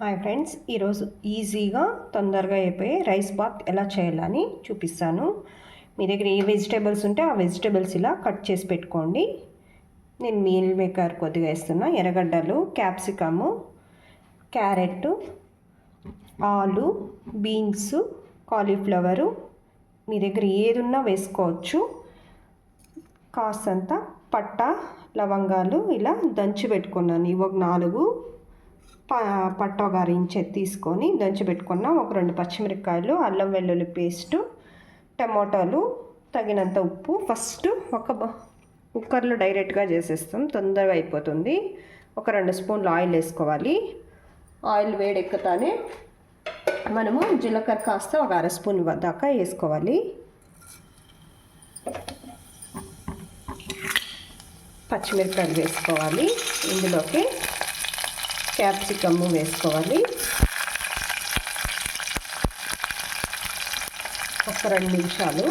Hi friends ఈరోజు ఈజీగా తొందరగా అయిపోయే రైస్ బాత్ ఎలా చేయాలని చూపిస్తాను. మీ దగ్గర ఏ వెజిటేబుల్స్ ఉంటే ఆ వెజిటేబుల్స్ ఇలా కట్ చేసి పెట్టుకోండి. నేను మీల్ మేకర్ కొద్దిగా వేస్తున్నా ఎర్రగడ్డలు క్యాప్సికము క్యారెట్ ఆలు బీన్స్ కాలీఫ్లవరు మీ దగ్గర ఏది ఉన్నా వేసుకోవచ్చు. కాస్తంత పట్ట లవంగాలు ఇలా దంచి పెట్టుకున్నాను. ఇవి ఒక నాలుగు. పట్ట ఒక ఇంచె తీసుకొని దంచి పెట్టుకున్న ఒక రెండు పచ్చిమిరపకాయలు అల్లం వెల్లుల్లి పేస్టు టమోటాలు తగినంత ఉప్పు. ఫస్ట్ ఒక కుక్కర్లో డైరెక్ట్గా చేసేస్తాం. తొందరగా అయిపోతుంది. ఒక రెండు స్పూన్లు ఆయిల్ వేసుకోవాలి. ఆయిల్ వేడెక్కుతానే మనము జీలకర్ర కాస్త ఒక అర స్పూన్ దాకా వేసుకోవాలి. పచ్చిమిరపకాయలు వేసుకోవాలి. ఇందులోకి క్యాప్సికమ్ వేసుకోవాలి. ఒక రెండు నిమిషాలు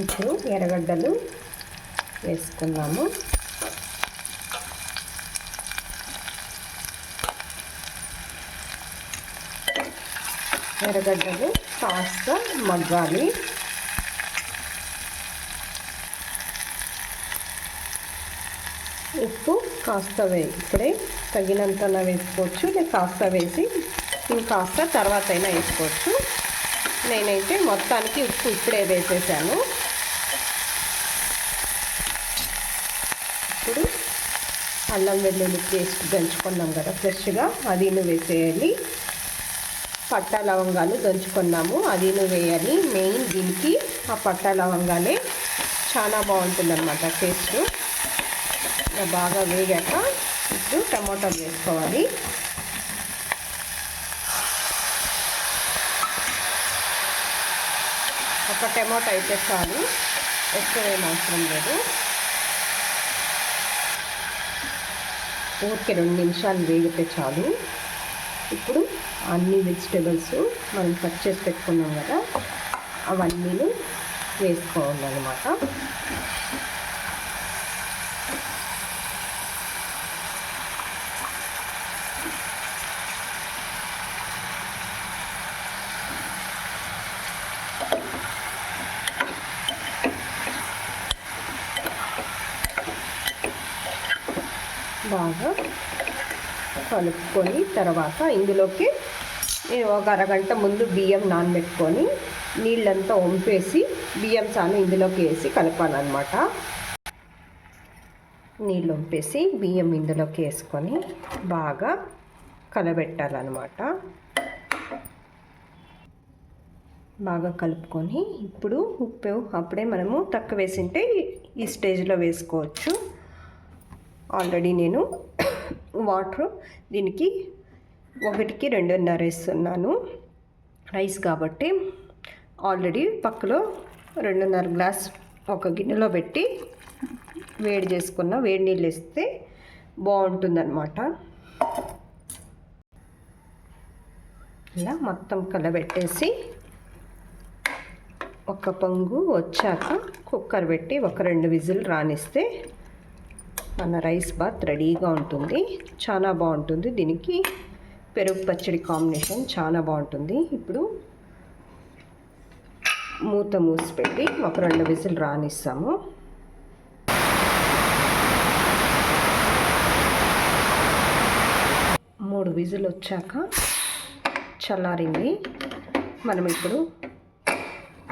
ఇప్పుడు ఎర్రగడ్డలు వేసుకున్నాము ఎర్రగడ్డలు కాస్త మగ్గాలి. ఉప్పు కాస్త వే ఇప్పుడే తగినంత వేసుకోవచ్చు. లేదా కాస్త వేసి ఇంకాస్త తర్వాత అయినా వేసుకోవచ్చు. నేనైతే మొత్తానికి ఉప్పు ఇప్పుడే వేసేసాను. ఇప్పుడు అల్లం వెల్లుల్లి పేస్ట్ దంచుకున్నాం కదా ఫ్రెష్గా. అదీను వేసేయాలి. పట్టా లవంగాలు దంచుకున్నాము. అదీను వేయాలి. మెయిన్ దీనికి ఆ పట్టా లవంగాలే. చాలా బాగుంటుందన్నమాట టేస్ట్. టేస్ట్ బాగా వేగాక ఇప్పుడు టమాటాలు వేసుకోవాలి. ఒక టమాటా అయితే చాలు ఎక్కువ ఏం అవసరం లేదు. ఊరికి రెండు నిమిషాలు వేగితే చాలు. ఇప్పుడు అన్ని వెజిటేబుల్స్ మనం కట్ చేసి పెట్టుకున్నాం కదా అవన్నీ వేసుకోవాలన్నమాట. బాగా కలుపుకొని తర్వాత ఇందులోకి నేను ఒక అరగంట ముందు బియ్యం నానబెట్టుకొని నీళ్ళంతా వంపేసి బియ్యం చాను ఇందులోకి వేసి కలపాలన్నమాట. నీళ్ళు వంపేసి బియ్యం ఇందులోకి వేసుకొని బాగా కలబెట్టాలన్నమాట. బాగా కలుపుకొని ఇప్పుడు ఉప్పు అప్పుడే మనము తక్కువ వేసింటే ఈ స్టేజ్లో వేసుకోవచ్చు. ఆల్రెడీ నేను వాటర్ దీనికి ఒకటికి రెండున్నర వేస్తున్నాను. రైస్ కాబట్టి ఆల్రెడీ పక్కలో రెండున్నర గ్లాస్ ఒక గిన్నెలో పెట్టి వేడి చేసుకున్న వేడి నీళ్ళు వేస్తే బాగుంటుందన్నమాట. ఇలా మొత్తం కలబెట్టేసి ఒక పొంగు వచ్చాక కుక్కర్ పెట్టి ఒక రెండు విజిల్ రానిస్తే మన రైస్ బాత్ రెడీగా ఉంటుంది. చాలా బాగుంటుంది. దీనికి పెరుగు పచ్చడి కాంబినేషన్ చాలా బాగుంటుంది. ఇప్పుడు మూత మూసి పెట్టి ఒక రెండు విజిల్ రానిస్తాము. మూడు విజిల్ వచ్చాక చల్లారింది. మనం ఇప్పుడు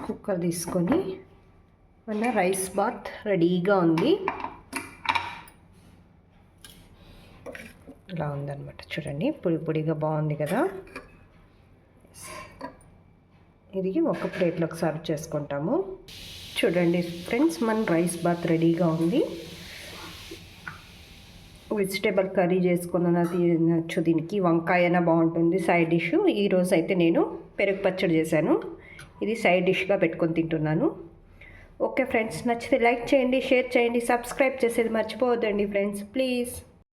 కుక్కర్ తీసుకొని మన రైస్ బాత్ రెడీగా ఉంది. ఇలా ఉందన్నమాట. చూడండి పొడి పొడిగా బాగుంది కదా. ఇది ఒక ప్లేట్లోకి సర్వ్ చేసుకుంటాము. చూడండి ఫ్రెండ్స్ మన రైస్ బాత్ రెడీగా ఉంది. వెజిటేబుల్ కర్రీ చేసుకున్న తినచ్చు దీనికి. వంకాయ అయినా బాగుంటుంది. సైడ్ డిష్ ఈరోజు అయితే నేను పెరుగు పచ్చడి చేశాను. ఇది సైడ్ డిష్గా పెట్టుకొని తింటున్నాను. ఓకే ఫ్రెండ్స్ నచ్చితే లైక్ చేయండి షేర్ చేయండి సబ్స్క్రైబ్ చేసేది మర్చిపోవద్దండి ఫ్రెండ్స్ ప్లీజ్.